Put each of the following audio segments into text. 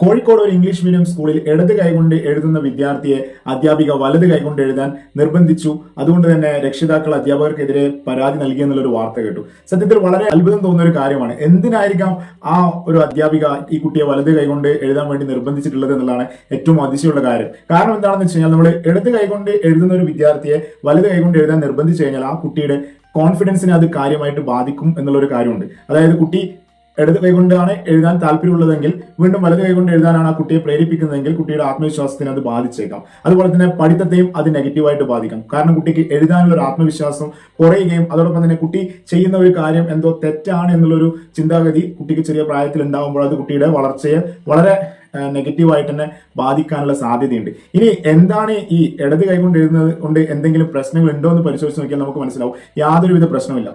കോഴിക്കോട് ഒരു English medium സ്കൂളിൽ ഇടത് കൈകൊണ്ട് എഴുതുന്ന വിദ്യാർത്ഥിയെ അധ്യാപിക വലത് കൈകൊണ്ട് എഴുതാൻ നിർബന്ധിച്ചു. അതുകൊണ്ട് തന്നെ രക്ഷിതാക്കൾ അധ്യാപകർക്കെതിരെ പരാതി നൽകി എന്നുള്ളൊരു വാർത്ത കേട്ടു. സത്യത്തിൽ വളരെ അത്ഭുതം തോന്നുന്ന ഒരു കാര്യമാണ്. എന്തിനായിരിക്കാം ആ ഒരു അധ്യാപിക ഈ കുട്ടിയെ വലത് കൈകൊണ്ട് എഴുതാൻ വേണ്ടി നിർബന്ധിച്ചിട്ടുള്ളത് എന്നുള്ളതാണ് ഏറ്റവും അതിശയമുള്ള കാര്യം. കാരണം എന്താണെന്ന് വെച്ച് കഴിഞ്ഞാൽ നമ്മൾ ഇടത് കൈകൊണ്ട് എഴുതുന്ന ഒരു വിദ്യാർത്ഥിയെ വലത് കൈകൊണ്ട് എഴുതാൻ നിർബന്ധിച്ചു കഴിഞ്ഞാൽ ആ കുട്ടിയുടെ കോൺഫിഡൻസിനെ അത് കാര്യമായിട്ട് ബാധിക്കും എന്നുള്ളൊരു കാര്യമുണ്ട്. അതായത് കുട്ടി ഇടത് കൈകൊണ്ടാണ് എഴുതാൻ താല്പര്യമുള്ളതെങ്കിൽ വീണ്ടും വലത് കൈകൊണ്ട് എഴുതാനാണ് ആ കുട്ടിയെ പ്രേരിപ്പിക്കുന്നതെങ്കിൽ കുട്ടിയുടെ ആത്മവിശ്വാസത്തിന് അത് ബാധിച്ചേക്കാം. അതുപോലെ തന്നെ പഠിത്തത്തെയും അത് നെഗറ്റീവായിട്ട് ബാധിക്കാം. കാരണം കുട്ടിക്ക് എഴുതാനുള്ള ഒരു ആത്മവിശ്വാസം കുറയുകയും അതോടൊപ്പം തന്നെ കുട്ടി ചെയ്യുന്ന ഒരു കാര്യം എന്തോ തെറ്റാണ് എന്നുള്ളൊരു ചിന്താഗതി കുട്ടിക്ക് ചെറിയ പ്രായത്തിൽ ഉണ്ടാകുമ്പോൾ അത് കുട്ടിയുടെ വളർച്ചയെ വളരെ നെഗറ്റീവായിട്ട് തന്നെ ബാധിക്കാനുള്ള സാധ്യതയുണ്ട്. ഇനി എന്താണ് ഈ ഇടത് കൈകൊണ്ട് എഴുതുന്നത് കൊണ്ട് എന്തെങ്കിലും പ്രശ്നങ്ങൾ ഉണ്ടോ എന്ന് പരിശോധിച്ച് നോക്കിയാൽ നമുക്ക് മനസ്സിലാവും. യാതൊരുവിധ പ്രശ്നമില്ല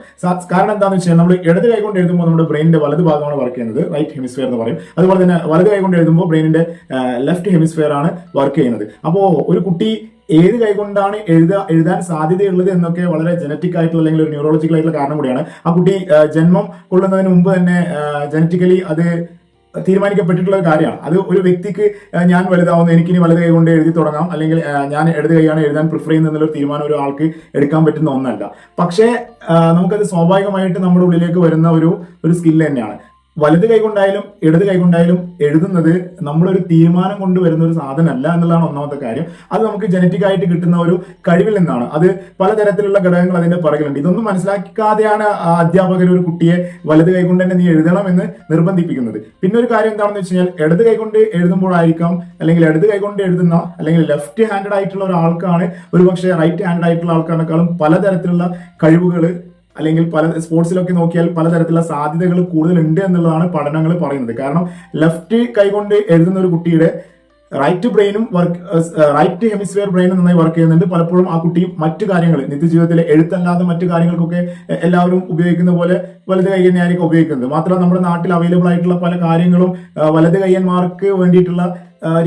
കാരണം എന്താണെന്ന് വെച്ചാൽ നമ്മൾ ഇടത് കൈകൊണ്ട് എഴുതുമ്പോൾ നമ്മുടെ ബ്രെയിനിന്റെ വലത് ഭാഗമാണ് വർക്ക് ചെയ്യുന്നത്. റൈറ്റ് ഹെമിസ്ഫിയർ എന്ന് പറയും. അതുപോലെ തന്നെ വലത് കൈകൊണ്ട് എഴുതുമ്പോൾ ബ്രെയിനിന്റെ ലെഫ്റ്റ് ഹെമിസ്ഫിയർ ആണ് വർക്ക് ചെയ്യുന്നത്. അപ്പോൾ ഒരു കുട്ടി ഏത് കൈകൊണ്ടാണ് എഴുതാ എഴുതാൻ സാധ്യതയുള്ളത് എന്നൊക്കെ വളരെ ജനറ്റിക് ആയിട്ടുള്ള അല്ലെങ്കിൽ ഒരു ന്യൂറോളജിക്കൽ ആയിട്ടുള്ള കാരണം കൂടിയാണ്. ആ കുട്ടി ജന്മം കൊള്ളുന്നതിന് മുമ്പ് തന്നെ ജനറ്റിക്കലി അത് തീരുമാനിക്കപ്പെട്ടിട്ടുള്ള ഒരു കാര്യമാണ്. അത് ഒരു വ്യക്തിക്ക് ഞാൻ വലുതാവുന്നു എനിക്കിനി വലത് കൈ കൊണ്ട് എഴുതി തുടങ്ങാം. അല്ലെങ്കിൽ ഞാൻ ഇടത് കൈയാണ് എഴുതാൻ പ്രിഫർ ചെയ്യുന്നത് എന്നുള്ള ഒരു തീരുമാനം ഒരു ആൾക്ക് എടുക്കാൻ പറ്റുന്ന ഒന്നല്ല. പക്ഷേ നമുക്കത് സ്വാഭാവികമായിട്ട് നമ്മുടെ ഉള്ളിലേക്ക് വരുന്ന ഒരു ഒരു സ്കില്ല് തന്നെയാണ്. വലത് കൈകൊണ്ടായാലും ഇടത് കൈകൊണ്ടായാലും എഴുതുന്നത് നമ്മളൊരു തീരുമാനം കൊണ്ടുവരുന്ന ഒരു സാധനമല്ല എന്നുള്ളതാണ് ഒന്നാമത്തെ കാര്യം. അത് നമുക്ക് ജനറ്റിക് ആയിട്ട് കിട്ടുന്ന ഒരു കഴിവിൽ നിന്നാണ്. അത് പലതരത്തിലുള്ള ഘടകങ്ങൾ അതിന്റെ പുറകിലുണ്ട്. ഇതൊന്നും മനസ്സിലാക്കാതെയാണ് അധ്യാപകർ ഒരു കുട്ടിയെ വലത് കൈകൊണ്ട് തന്നെ നീ എഴുതണം എന്ന് നിർബന്ധിപ്പിക്കുന്നത്. പിന്നെ ഒരു കാര്യം എന്താണെന്ന് വെച്ച് കഴിഞ്ഞാൽ ഇടത് കൈകൊണ്ട് എഴുതുമ്പോഴായിരിക്കാം അല്ലെങ്കിൽ ഇടത് കൈകൊണ്ട് എഴുതുന്ന അല്ലെങ്കിൽ ലെഫ്റ്റ് ഹാൻഡഡ് ആയിട്ടുള്ള ഒരാൾക്കാണ് ഒരുപക്ഷെ റൈറ്റ് ഹാൻഡ് ആയിട്ടുള്ള ആൾക്കാരെക്കാളും പലതരത്തിലുള്ള കഴിവുകൾ അല്ലെങ്കിൽ പല സ്പോർട്സിലൊക്കെ നോക്കിയാൽ പലതരത്തിലുള്ള സാധ്യതകൾ കൂടുതലുണ്ട് എന്നുള്ളതാണ് പഠനങ്ങൾ പറയുന്നത്. കാരണം ലെഫ്റ്റ് കൈകൊണ്ട് എഴുതുന്ന ഒരു കുട്ടിയുടെ റൈറ്റ് ബ്രെയിനും വർക്ക് റൈറ്റ് ഹെമിസ്ഫിയർ ബ്രെയിനും നന്നായി വർക്ക് ചെയ്യുന്നുണ്ട്. പലപ്പോഴും ആ കുട്ടി മറ്റു കാര്യങ്ങൾ നിത്യജീവിതത്തിലെ എഴുത്തല്ലാതെ മറ്റു കാര്യങ്ങൾക്കൊക്കെ എല്ലാവരും ഉപയോഗിക്കുന്ന പോലെ വലത് കൈ തന്നെയായിരിക്കും ഉപയോഗിക്കുന്നത് മാത്രമല്ല നമ്മുടെ നാട്ടിൽ അവൈലബിൾ ആയിട്ടുള്ള പല കാര്യങ്ങളും വലത് കയ്യന്മാർക്ക് വേണ്ടിയിട്ടുള്ള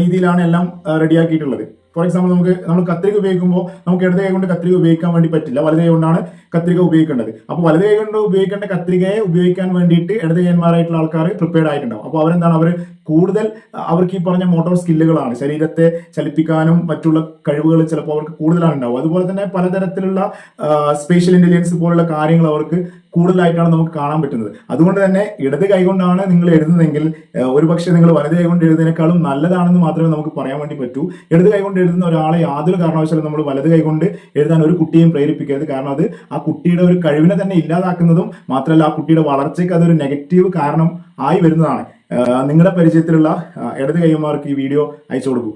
രീതിയിലാണ് എല്ലാം റെഡിയാക്കിയിട്ടുള്ളത് ഫോർ എക്സാമ്പിൾ നമുക്ക് നമ്മൾ കത്രിക ഉപയോഗിക്കുമ്പോൾ നമുക്ക് ഇടത് കൈ കൊണ്ട് കത്രിക ഉപയോഗിക്കാൻ വേണ്ടി പറ്റില്ല. വലത് കൈ കൊണ്ടാണ് കത്രിക ഉപയോഗിക്കേണ്ടത്. അപ്പോൾ വലത് കൈ കൊണ്ട് ഉപയോഗിക്കേണ്ട കത്രികയെ ഉപയോഗിക്കാൻ വേണ്ടിയിട്ട് ഇടത് കൈമാരായിട്ടുള്ള ആൾക്കാർ പ്രിപ്പയർഡ് ആയിട്ടുണ്ടാവും. അപ്പോൾ അവരെന്താണ്? അവർ കൂടുതൽ അവർക്ക് ഈ പറഞ്ഞ മോട്ടോർ സ്കില്ലുകളാണ് ശരീരത്തെ ചലിപ്പിക്കാനും മറ്റുള്ള കഴിവുകൾ ചിലപ്പോൾ അവർക്ക് കൂടുതലാണ് ഉണ്ടാവും അതുപോലെ തന്നെ പലതരത്തിലുള്ള സ്പേഷ്യൽ ഇന്റലിജൻസ് പോലുള്ള കാര്യങ്ങൾ അവർക്ക് കൂടുതലായിട്ടാണ് നമുക്ക് കാണാൻ പറ്റുന്നത്. അതുകൊണ്ട് തന്നെ ഇടത് കൈകൊണ്ടാണ് നിങ്ങൾ എഴുതുന്നതെങ്കിൽ ഒരുപക്ഷെ നിങ്ങൾ വലത് കൈകൊണ്ട് എഴുതുന്നതിനേക്കാളും നല്ലതാണെന്ന് മാത്രമേ നമുക്ക് പറയാൻ വേണ്ടി പറ്റൂ. ഇടത് കൈകൊണ്ട് എഴുതുന്ന ഒരാളെ യാതൊരു കാരണവശാലും നമ്മൾ വലത് കൈകൊണ്ട് എഴുതാൻ ഒരു കുട്ടിയെയും പ്രേരിപ്പിക്കരുത്. കാരണം അത് ആ കുട്ടിയുടെ ഒരു കഴിവിനെ തന്നെ ഇല്ലാതാക്കുന്നതും മാത്രമല്ല ആ കുട്ടിയുടെ വളർച്ചയ്ക്ക് അതൊരു നെഗറ്റീവ് കാരണം ആയി വരുന്നതാണ്. നിങ്ങളുടെ പരിചയത്തിലുള്ള ഇടത് കൈമാർക്ക് ഈ വീഡിയോ അയച്ചു കൊടുക്കൂ.